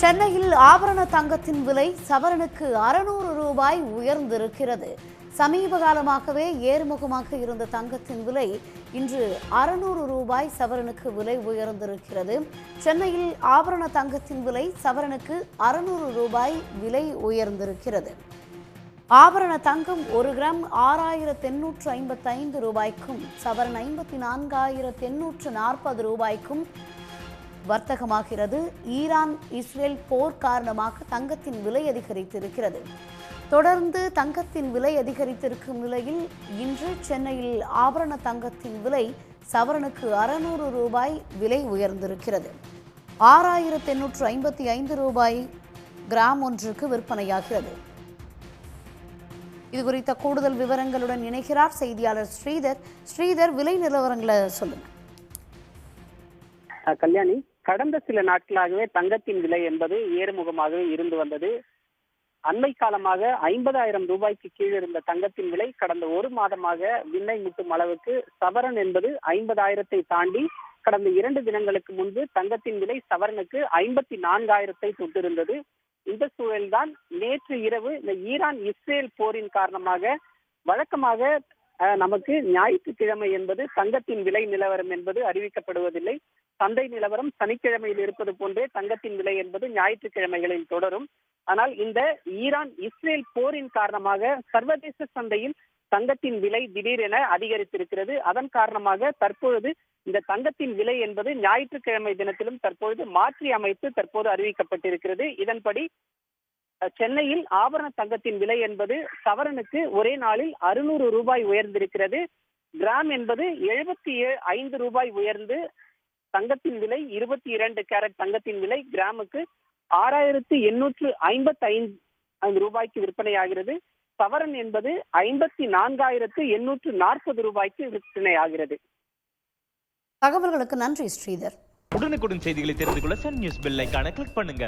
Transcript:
சென்னையில் ஆபரண தங்கத்தின் விலை சவரனுக்கு அறுநூறு ரூபாய் உயர்ந்திருக்கிறது. சமீப காலமாகவே ஏறுமுகமாக இருந்த தங்கத்தின் விலை இன்று அறுநூறு ரூபாய் சவரனுக்கு விலை உயர்ந்திருக்கிறது. சென்னையில் ஆபரண தங்கத்தின் விலை சவரனுக்கு அறுநூறு ரூபாய் விலை உயர்ந்திருக்கிறது. ஆபரண தங்கம் ஒரு கிராம் ஆறாயிரத்து எண்ணூற்று ஐம்பத்தைந்து ரூபாய்க்கும் சவரன் ஐம்பத்தி நான்காயிரத்து எண்ணூற்று நாற்பது ரூபாய்க்கும் வர்த்தகமாகிறது. ஈரான் இஸ்ரேல் போர் காரணமாக தங்கத்தின் விலை அதிகரித்திருக்கிறது. தொடர்ந்து தங்கத்தின் விலை அதிகரித்திருக்கும் நிலையில் இன்று சென்னையில் ஆபரண தங்கத்தின் விலை சவரனுக்கு அறுநூறு ரூபாய் விலை உயர்ந்திருக்கிறது. ஆறாயிரத்து எண்ணூற்று ஐம்பத்தி ஐந்து ரூபாய் கிராம் ஒன்றுக்கு விற்பனையாகிறது. இது குறித்த கூடுதல் விவரங்களுடன் இணைகிறார் செய்தியாளர் ஸ்ரீதர். ஸ்ரீதர் விலை நிலவரங்களை சொல்லுங்க. கல்யாணி கடந்த சில நாட்களாகவே தங்கத்தின் விலை என்பது ஏறுமுகமாகவே இருந்து வந்தது. அண்மை காலமாக ஐம்பதாயிரம் ரூபாய்க்கு கீழ் இருந்த தங்கத்தின் விலை கடந்த ஒரு மாதமாக விண்ணை முட்டும் அளவுக்கு சவரன் என்பது ஐம்பதாயிரத்தை தாண்டி கடந்த இரண்டு தினங்களுக்கு முன்பு தங்கத்தின் விலை சவரனுக்கு ஐம்பத்தி நான்காயிரத்தை தொட்டிருந்தது. இந்த சூழல்தான் நேற்று இரவு இந்த ஈரான் இஸ்ரேல் போரின் காரணமாக வழக்கமாக நமக்கு ஞாயிற்றுக்கிழமை என்பது தங்கத்தின் விலை நிலவரம் என்பது அறிவிக்கப்படுவதில்லை. சந்தை நிலவரம் சனிக்கிழமையில் இருப்பது போன்றே தங்கத்தின் விலை என்பது ஞாயிற்றுக்கிழமைகளில் தொடரும். ஆனால் இந்த ஈரான் இஸ்ரேல் போரின் காரணமாக சர்வதேச சந்தையில் தங்கத்தின் விலை திடீரென அதிகரித்திருக்கிறது. அதன் காரணமாக தற்பொழுது இந்த தங்கத்தின் விலை என்பது ஞாயிற்றுக்கிழமை தினத்திலும் தற்பொழுது மாற்றி அமைத்து தற்போது அறிவிக்கப்பட்டிருக்கிறது. இதன்படி சென்னையில் ஆபரண தங்கத்தின் விலை என்பது சவரனுக்கு ஒரே நாளில் அறுநூறு ரூபாய் உயர்ந்திருக்கிறது. கிராம் என்பது எழுபத்தி ஐந்து ரூபாய் உயர்ந்து தங்கத்தின் விலை இருபத்தி இரண்டு கேரட் தங்கத்தின் விலை கிராமுக்கு ஆறாயிரத்து எண்ணூற்று ஐம்பத்தி ஐந்து ரூபாய்க்கு விற்பனையாகிறது. சவரன் என்பது ஐம்பத்தி நான்காயிரத்து எண்ணூற்று நாற்பது ரூபாய்க்கு விற்பனையாகிறது. தகவல்களுக்கு நன்றி ஸ்ரீதர். உடனுக்குடன் செய்திகளை தெரிந்து கொள்ள சன் நியூஸ் பெல் ஐகானை கிளிக் பண்ணுங்க.